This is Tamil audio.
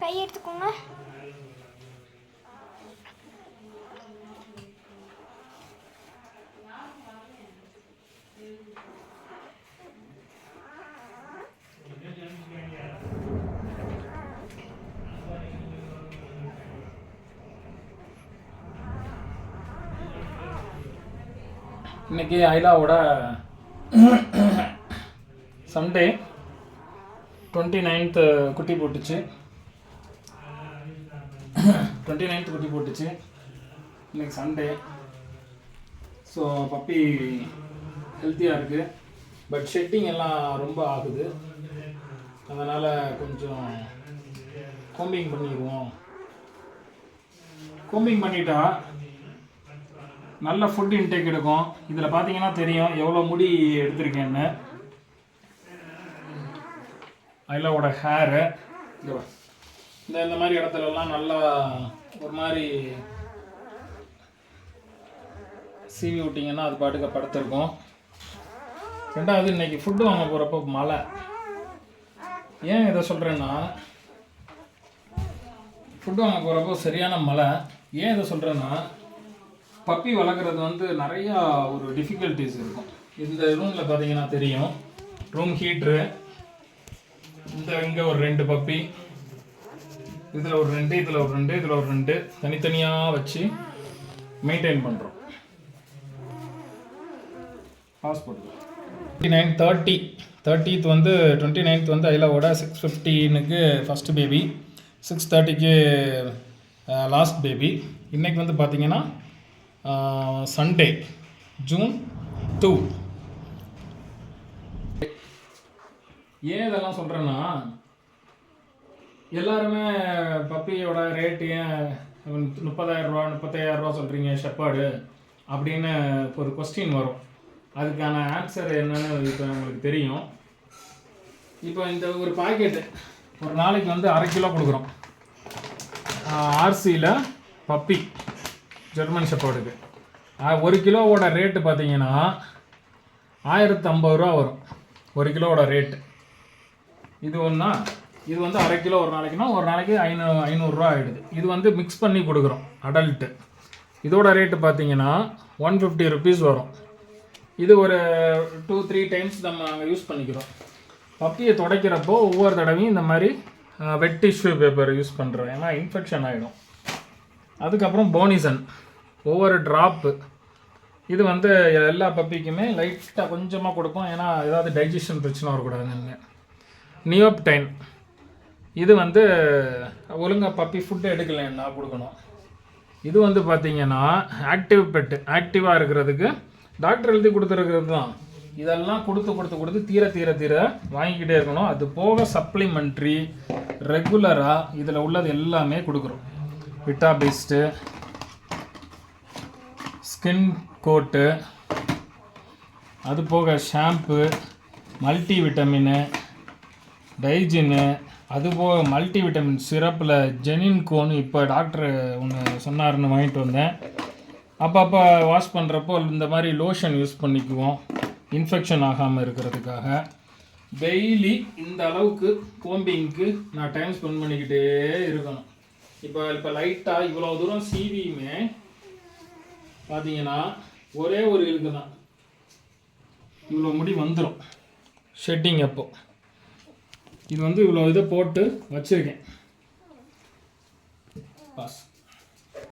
கை எடுத்துக்கோங்க இன்னைக்கு ஐலாவோட சண்டே டுவெண்ட்டி நைன்த்து குட்டி போட்டுச்சு. டுவெண்ட்டி நைன்த் குட்டி போட்டுச்சு. இன்னைக்கு சண்டே ஸோ பப்பி ஹெல்த்தியாக இருக்குது பட் ஷெட்டிங் எல்லாம் ரொம்ப ஆகுது. அதனால் கொஞ்சம் கோம்பிங் பண்ணிடுவோம். கோம்பிங் பண்ணிட்டா நல்ல ஃபுட் இன்டேக் எடுக்கும். இதில் பார்த்தீங்கன்னா தெரியும் எவ்வளோ முடி எடுத்திருக்கேன்னு. ஐலாவோட ஹேரு இந்த இந்த மாதிரி இடத்துலலாம் நல்லா ஒரு மாதிரி சீவி விட்டிங்கன்னா அது பாட்டுக்கு படுத்திருக்கும். ரெண்டாவது இன்னைக்கு ஃபுட்டு வாங்க போகிறப்போ மழை. ஏன் இதை சொல்கிறேன்னா ஃபுட்டு வாங்க போகிறப்போ சரியான மழை. ஏன் இதை சொல்கிறேன்னா பப்பி வளர்க்குறது வந்து நிறையா ஒரு டிஃபிகல்ட்டிஸ் இருக்கும். இந்த ரூமில் பார்த்தீங்கன்னா தெரியும். ரூம் ஹீட்ரு இந்த இங்கே ஒரு ரெண்டு பப்பி. இதில் ஒரு ரெண்டு இதில் ஒரு ரெண்டு இதில் ஒரு ரெண்டு. தனித்தனியாக வச்சு மெயின்டைன் பண்ணுறோம் hospital twenty nine thirty thirtieth வந்து டுவெண்ட்டி நைன்த் வந்து ஐலாவோட சிக்ஸ் ஃபிஃப்டீனுக்கு ஃபஸ்ட்டு பேபி சிக்ஸ் தேர்ட்டிக்கு லாஸ்ட் பேபி இன்றைக்கி வந்து பார்த்தீங்கன்னா சண்டே ஜூன் டூ ஏன் இதெல்லாம் சொல்கிறேன்னா எல்லாருமே பப்பியோட ரேட்டு ஏன் முப்பதாயிரம் ரூபா முப்பத்தாயிரம் ரூபா சொல்கிறீங்க ஷெப்பாடு அப்படின்னு ஒரு கொஸ்டின் வரும். அதுக்கான ஆன்சர் என்னன்னு இப்போ உங்களுக்கு தெரியும். இப்போ இந்த ஒரு பாக்கெட்டு ஒரு நாளைக்கு வந்து அரை கிலோ கொடுக்குறோம். ஆர்சியில் பப்பி ஜெர்மன் ஷெப்பாடுக்கு ஒரு கிலோவோட ரேட்டு பார்த்தீங்கன்னா ஆயிரத்து ஐம்பது ரூபா வரும். ஒரு கிலோவோட ரேட்டு இது ஒன்றா இது வந்து அரை கிலோ ஒரு நாளைக்குனா ஒரு நாளைக்கு ஐநூ ஐநூறுரூவா ஆகிடுது இது வந்து மிக்ஸ் பண்ணி கொடுக்குறோம் அடல்ட்டு இதோட ரேட்டு பார்த்தீங்கன்னா ஒன் ஃபிஃப்டி ருபீஸ் வரும். இது ஒரு டூ த்ரீ டைம்ஸ் நம்ம யூஸ் பண்ணிக்கிறோம். பப்பியை துடைக்கிறப்போ ஒவ்வொரு தடவையும் இந்த மாதிரி வெட் டிஷ்யூ பேப்பர் யூஸ் பண்ணுறோம் ஏன்னா இன்ஃபெக்ஷன் ஆகிடும் அதுக்கப்புறம் போனிசன் ஒவ்வொரு ட்ராப்பு இது வந்து எல்லா பப்பிக்குமே லைட்டாக கொஞ்சமாக கொடுப்போம் ஏன்னா ஏதாவது டைஜஷன் பிரச்சனை வரக்கூடாதுன்னு. நியோப்டைன் இது வந்து ஒழுங்காக பப்பி ஃபுட்டு எடுக்கலைன்னா கொடுக்கணும். இது வந்து பார்த்தீங்கன்னா ஆக்டிவ் பெட்டு ஆக்டிவாக இருக்கிறதுக்கு டாக்டர் எழுதி கொடுத்துருக்கிறது தான். இதெல்லாம் கொடுத்து கொடுத்து கொடுத்து தீர தீர தீர வாங்கிக்கிட்டே இருக்கணும். அது போக சப்ளிமெண்ட்ரி ரெகுலராக இதில் உள்ளது எல்லாமே கொடுக்குறோம். விட்டா பேஸ்ட்டு ஸ்கின் கோட்டு அது போக ஷாம்பு மல்டி விட்டமின்னு டைஜின்னு அதுபோக மல்டி விட்டமின் சிரப்பில் ஜெனின்கோன்னு இப்போ டாக்டர் ஒன்று சொன்னாருன்னு வாங்கிட்டு வந்தேன். அப்பப்போ வாஷ் பண்ணுறப்போ இந்த மாதிரி லோஷன் யூஸ் பண்ணிக்குவோம். இன்ஃபெக்ஷன் ஆகாமல் இருக்கிறதுக்காக. டெய்லி இந்த அளவுக்கு கோம்பிங்க்கு நான் டைம் ஸ்பெண்ட் பண்ணிக்கிட்டே இருக்கணும். இப்போ இப்போ லைட்டாக இவ்வளோ தூரம் சீவியுமே பார்த்தீங்கன்னா ஒரே ஒரு இருக்கு தான் இவ்வளோ முடி வந்துடும் ஷெட்டிங் அப்போது இது வந்து இவ்வளோ இதை போட்டு வச்சுருக்கேன். பாஸ்